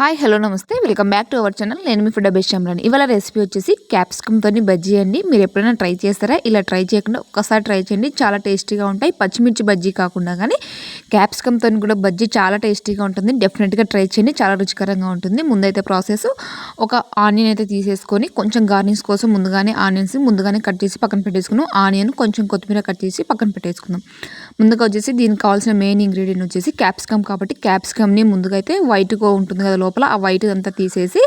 Hi hello namaste. Welcome back to our channel. నేను మీ food best ఇవాళ recipe వచ్చేసి క్యాప్సికమ్తో బజ్జీ అండి. మీరు ఎప్పుడైనా ట్రై చేస్తారా? ఇలా ట్రై చేయకుండా ఒక్కసారి ట్రై చేయండి. చాలా టేస్టీగా ఉంటాయి. పచ్చిమిర్చి బజ్జీ కాకుండా కానీ క్యాప్సికమ్తో కూడా బజ్జీ చాలా టేస్టీగా ఉంటుంది. డెఫినెట్గా ట్రై చేయండి. చాలా రుచికరంగా ఉంటుంది. ముందైతే ప్రాసెస్ ఒక ఆనియన్ అయితే తీసేసుకొని కొంచెం గార్నిష్ కోసం ముందుగానే ఆనియన్స్ ముందుగానే కట్ చేసి పక్కన పెట్టేసుకున్నాం. ఆనియన్ కొంచెం కొత్తిమీర కట్ చేసి పక్కన పెట్టేసుకుందాం. ముందుగా వచ్చేసి దీనికి కావాల్సిన మెయిన్ ఇంగ్రీడియంట్ వచ్చేసి క్యాప్సికమ్. కాబట్టి క్యాప్సికమ్ని ముందుగా అయితే వైట్గా ఉంటుంది కదా లోపల ఆ వైట్ అంతా తీసేసి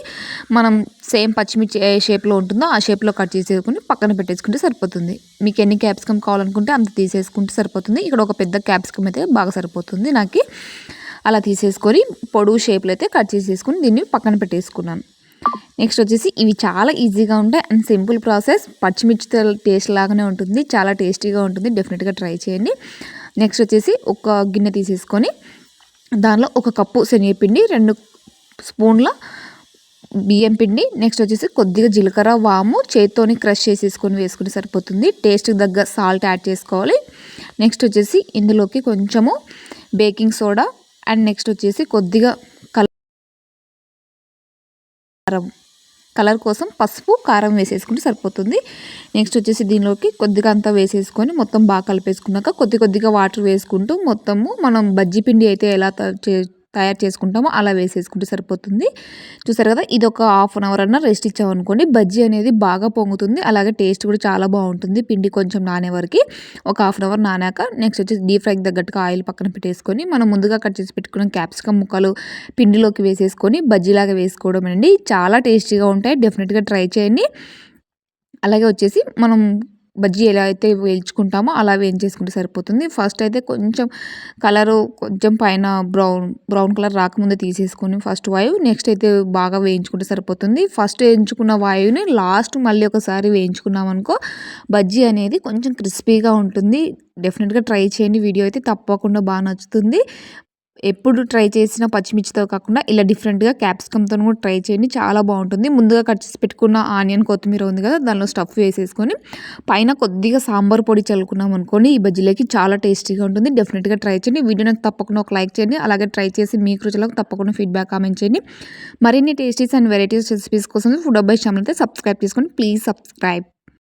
మనం సేమ్ పచ్చిమిర్చి ఏ షేప్లో ఉంటుందో ఆ షేప్లో కట్ చేసేసుకుని పక్కన పెట్టేసుకుంటే సరిపోతుంది. మీకు ఎన్ని క్యాప్సికమ్ కావాలనుకుంటే అంత తీసేసుకుంటే సరిపోతుంది. ఇక్కడ ఒక పెద్ద క్యాప్సికమ్ అయితే బాగా సరిపోతుంది నాకు. అలా తీసేసుకొని పొడుగు షేప్లో అయితే కట్ చేసేసుకుని దీన్ని పక్కన పెట్టేసుకున్నాను. నెక్స్ట్ వచ్చేసి ఇవి చాలా ఈజీగా ఉంటాయి అండ్ సింపుల్ ప్రాసెస్. పచ్చిమిర్చి టేస్ట్ లాగానే ఉంటుంది. చాలా టేస్టీగా ఉంటుంది. డెఫినెట్గా ట్రై చేయండి. నెక్స్ట్ వచ్చేసి ఒక గిన్నె తీసేసుకొని దానిలో ఒక కప్పు శనగపిండి రెండు స్పూన్ల బియ్యం పిండి నెక్స్ట్ వచ్చేసి కొద్దిగా జీలకర్ర వాము చేత్తోని క్రష్ చేసేసుకొని వేసుకుని సరిపోతుంది. టేస్ట్కి తగ్గ సాల్ట్ యాడ్ చేసుకోవాలి. నెక్స్ట్ వచ్చేసి ఇందులోకి కొంచెము బేకింగ్ సోడా అండ్ నెక్స్ట్ వచ్చేసి కొద్దిగా కారం. కలర్ కోసం పసుపు కారం వేసేసుకుంటే సరిపోతుంది. నెక్స్ట్ వచ్చేసి దీనిలోకి కొద్దిగా అంతా వేసేసుకొని మొత్తం బాగా కలిపేసుకున్నాక కొద్ది కొద్దిగా వాటర్ వేసుకుంటూ మొత్తము మనం బజ్జీ పిండి అయితే ఎలా తయారు చేసుకుంటామో అలా వేసేసుకుంటే సరిపోతుంది. చూసారు కదా ఇది ఒక హాఫ్ అన్ అవర్ అన్న రెస్ట్ ఇచ్చామనుకోండి బజ్జీ అనేది బాగా పొంగుతుంది. అలాగే టేస్ట్ కూడా చాలా బాగుంటుంది. పిండి కొంచెం నానే వరకు ఒక హాఫ్ అన్ అవర్ నానాక నెక్స్ట్ వచ్చేసి డీప్ ఫ్రైకి తగ్గట్టుగా ఆయిల్ పక్కన పెట్టేసుకొని మనం ముందుగా కట్ చేసి పెట్టుకున్న క్యాప్సికమ్ ముక్కలు పిండిలోకి వేసేసుకొని బజ్జీలాగా వేసుకోవడం అండి. చాలా టేస్టీగా ఉంటాయి. డెఫినెట్గా ట్రై చేయండి. అలాగే వచ్చేసి మనం బజ్జీ ఎలా అయితే వేయించుకుంటామో అలా వేయించేసుకుంటే సరిపోతుంది. ఫస్ట్ అయితే కొంచెం కలరు కొంచెం పైన బ్రౌన్ బ్రౌన్ కలర్ రాకముందే తీసేసుకొని ఫస్ట్ వాయువు నెక్స్ట్ అయితే బాగా వేయించుకుంటే సరిపోతుంది. ఫస్ట్ వేయించుకున్న వాయువుని లాస్ట్ మళ్ళీ ఒకసారి వేయించుకున్నాం అనుకో బజ్జీ అనేది కొంచెం క్రిస్పీగా ఉంటుంది. డెఫినెట్గా ట్రై చేయండి. వీడియో అయితే తప్పకుండా బాగా నచ్చుతుంది. ఎప్పుడు ట్రై చేసిన పచ్చిమిర్చితో కాకుండా ఇలా డిఫరెంట్గా క్యాప్సికమ్తో కూడా ట్రై చేయండి. చాలా బాగుంటుంది. ముందుగా కట్ చేసి పెట్టుకున్న ఆనియన్ కొత్తిమీర ఉంది కదా దానిలో స్టఫ్ వేసేసుకొని పైన కొద్దిగా సాంబార్ పొడి చల్లుకున్నాం అనుకోండి ఈ బజ్జీలకి చాలా టేస్టీగా ఉంటుంది. డెఫినెట్గా ట్రై చేయండి. వీడియో నాకు తప్పకుండా ఒక లైక్ చేయండి. అలాగే ట్రై చేసి మీకు రుచులకు తప్పకుండా ఫీడ్బ్యాక్ కామెంట్ చేయండి. మరిన్ని టేస్టీస్ అండ్ వెరైటీస్ రెసిపీస్ కోసం ఫుడ్ అబ్బాయి ఛానల్ అయితే సబ్స్క్రైబ్ చేసుకోండి ప్లీజ్ సబ్స్క్రైబ్.